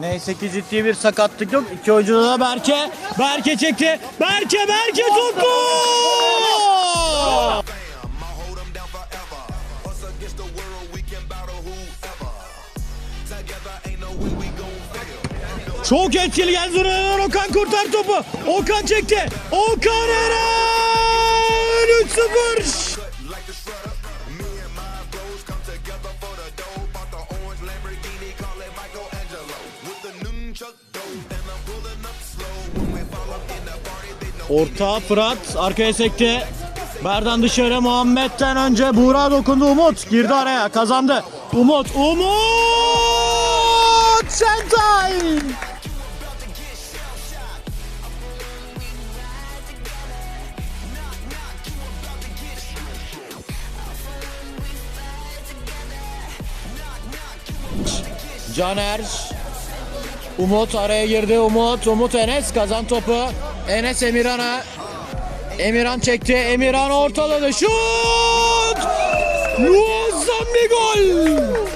Neyse ki ciddi bir sakatlık yok. İki oyuncuda da Berke. Berke çekti. Berke Berke tuttu. Çok etkili geldi Zurna'dan Okan kurtar topu. Okan çekti. Okan Eren 3-0. Orta Fırat arkaya sekti. Berdan dışarı Muhammed'den önce Buğra dokundu Umut. Girdi araya kazandı. Umut Umut Şentay. Caner Umut araya girdi. Umut, Umut Enes kazan topu. Enes Emirhan'a. Emirhan çekti. Emirhan ortaladı. Şut! Muazzam bir gol!